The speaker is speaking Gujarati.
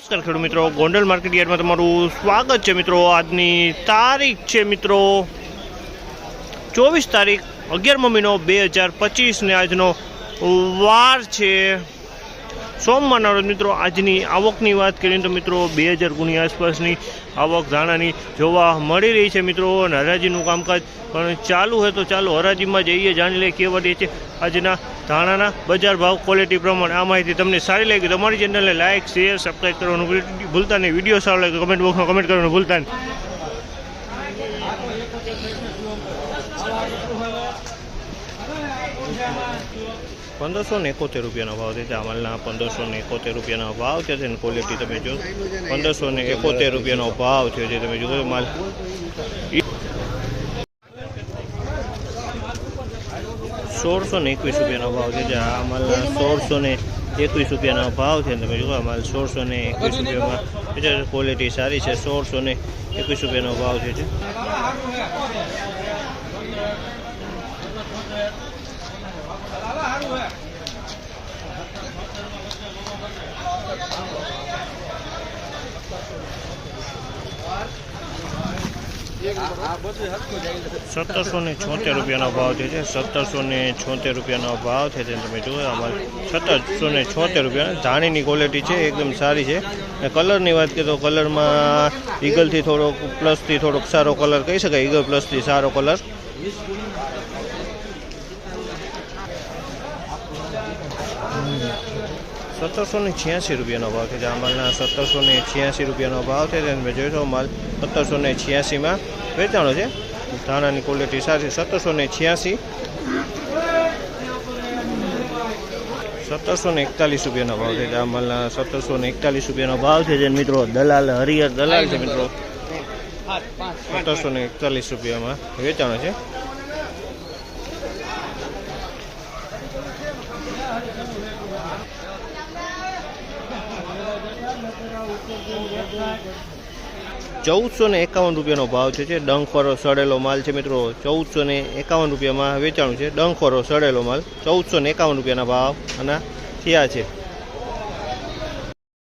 નમસ્કાર ખેડૂત મિત્રો. ગોંડલ માર્કેટ યાર્ડમાં તમારું સ્વાગત છે મિત્રો. આજની તારીખ છે મિત્રો ચોવીસ તારીખ અગિયારમો મહિનો બે હજાર પચીસને આજનો વાર છે. સોમવારના રોજ મિત્રો, આજની આવકની વાત કરીએ તો મિત્રો, બે હજાર ગુણી આસપાસની આવક ધાણાની જોવા મળી રહી છે મિત્રો, અને હરાજીનું કામકાજ પણ ચાલુ હોય તો ચાલો હરાજીમાં જઈએ, જાણી લઈએ કેવા રહે છે આજના ધાણાના બજાર ભાવ ક્વોલિટી પ્રમાણે. આ માહિતી તમને સારી લાગી તમારી ચેનલને લાઇક શેર સબસ્ક્રાઈબ કરવાનું ભૂલતા નહીં વીડિયો સારો લાગે કમેન્ટ બોક્સમાં કમેન્ટ કરવાનું ભૂલતા નહીં પંદરસો ને એકોતેર રૂપિયાનો ભાવ છે. આ માલના પંદરસો ને એકોતેર રૂપિયાનો ભાવ છે અને ક્વોલિટી તમે જો પંદરસો ને એકોતેર રૂપિયાનો ભાવ છે જે તમે જુઓ. માલ સોળસો ને એકવીસ રૂપિયાનો ભાવ છે. જે આ માલના સોળસો ને એકવીસ રૂપિયાનો ભાવ છે. તમે જુઓ માલ સોળસો ને એકવીસ રૂપિયામાં. ક્વોલિટી સારી છે. સોળસો ને એકવીસ રૂપિયાનો ભાવ છે સત્તરસો ને છોતેર રૂપિયાનો ભાવ છે. જે સત્તરસો ને છોતેર રૂપિયાનો ભાવ છે તમે જોયો આમાં સત્તરસો ને છોતેર રૂપિયા. ધાણીની ક્વોલિટી છે, એકદમ સારી છે. અને કલરની વાત કરીએ તો કલરમાં ઈગલથી થોડોક પ્લસથી થોડોક સારો કલર કહી શકાય. ઈગલ પ્લસથી સારો કલર સત્તરસો ને છ્યાસી રૂપિયાનો ભાવ છે. આ માલના સત્તરસો ને છ્યાસી રૂપિયાનો ભાવ છે. તેને મેં જોયો માલ સત્તરસો ને છ્યાસીમાં વેચાણો છે. ધાણાની ક્વોલિટી સારી સત્તરસો ને છ્યાસી સત્તરસો ને એકતાલીસ રૂપિયાનો ભાવ છે. આ માલના સત્તરસો ને એકતાલીસ રૂપિયાનો ભાવ છે. જેને મિત્રો દલાલ, હરિહર દલાલ છે મિત્રો. સત્તરસો ને એકતાલીસ રૂપિયામાં વેચાણો છે. ચૌદસો ને એકાવન રૂપિયાનો ભાવ છે જે ડંખવાળો સડેલો માલ છે મિત્રો. ચૌદસો ને એકાવન રૂપિયામાં વેચાણું છે ડંખોરો સડેલો માલ. ચૌદસો ને એકાવન રૂપિયાના ભાવ અને થયા છે.